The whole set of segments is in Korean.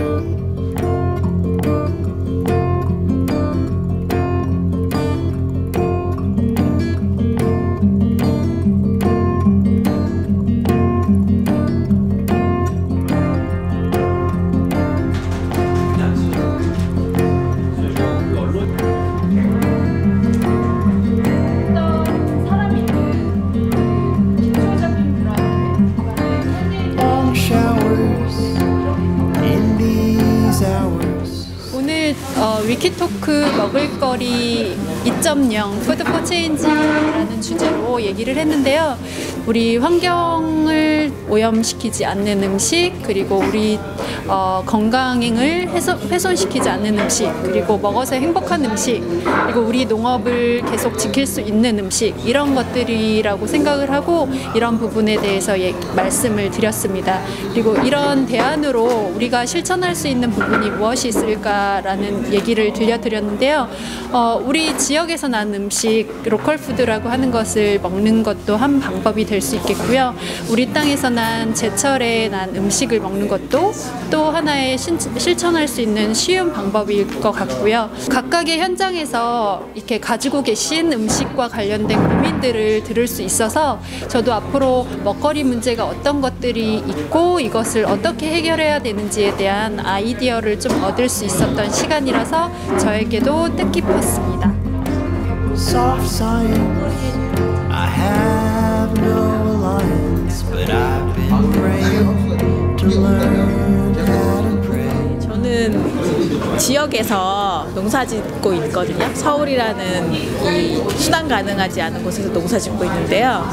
어 어, 위키토크 먹을거리 2.0 푸드 포 체인지라는 주제로 얘기를 했는데요. 우리 환경을 오염시키지 않는 음식 그리고 우리 어, 건강을 훼손, 훼손 시키지 않는 음식 그리고 먹어서 행복한 음식 그리고 우리 농업을 계속 지킬 수 있는 음식 이런 것들이라고 생각을 하고 이런 부분에 대해서 예, 말씀을 드렸습니다. 그리고 이런 대안으로 우리가 실천할 수 있는 부분이 무엇이 있을까라는 얘기를 들려드렸는데요. 어, 우리 지역에서 난 음식 로컬 푸드라고 하는 것을 먹는 것도 한 방법이 될 수 있겠고요. 우리 땅에서 난 제철에 난 음식을 먹는 것도 또 하나의 신- 실천할 수 있는 쉬운 방법일 것 같고요. 각각의 현장에서 이렇게 가지고 계신 음식과 관련된 고민들을 들을 수 있어서 저도 앞으로 먹거리 문제가 어떤 것들이 있고 이것을 어떻게 해결해야 되는지에 대한 아이디어를 좀 얻을 수 있었던 시간이 라서 저에게도 뜻깊었습니다. 지역에서 농사 짓고 있거든요. 서울이라는 이 수단 가능하지 않은 곳에서 농사 짓고 있는데요.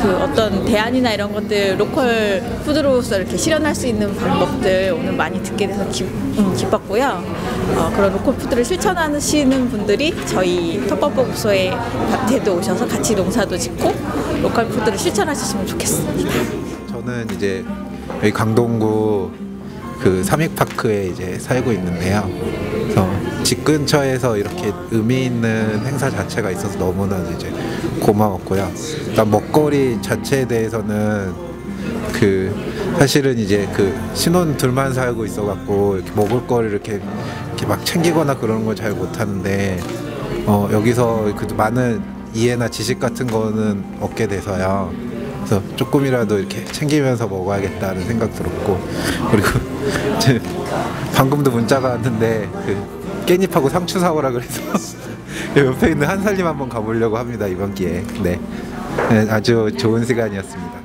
그 어떤 대안이나 이런 것들 로컬 푸드로서 이렇게 실현할 수 있는 방법들 오늘 많이 듣게 돼서 기, 음, 기뻤고요. 어, 그런 로컬 푸드를 실천하시는 분들이 저희 텃밭보고소의 밭에도 오셔서 같이 농사도 짓고 로컬 푸드를 실천하셨으면 좋겠습니다. 저는 이제 여기 강동구 그 삼익파크에 이제 살고 있는데요. 그래서 집 근처에서 이렇게 의미 있는 행사 자체가 있어서 너무나 이제 고마웠고요. 일단 먹거리 자체에 대해서는 그 사실은 이제 그 신혼 둘만 살고 있어갖고 이렇게 먹을 거를 이렇게 이렇게 막 챙기거나 그러는 걸잘 못하는데 어 여기서 그 많은 이해나 지식 같은 거는 얻게 돼서요. 그래서 조금이라도 이렇게 챙기면서 먹어야겠다는 생각 들었고 그리고 제 방금도 문자가 왔는데 그 깻잎하고 상추 사오라 그래서 옆에 있는 한살림 한번 가보려고 합니다 이번 기회에 네, 네 아주 좋은 시간이었습니다.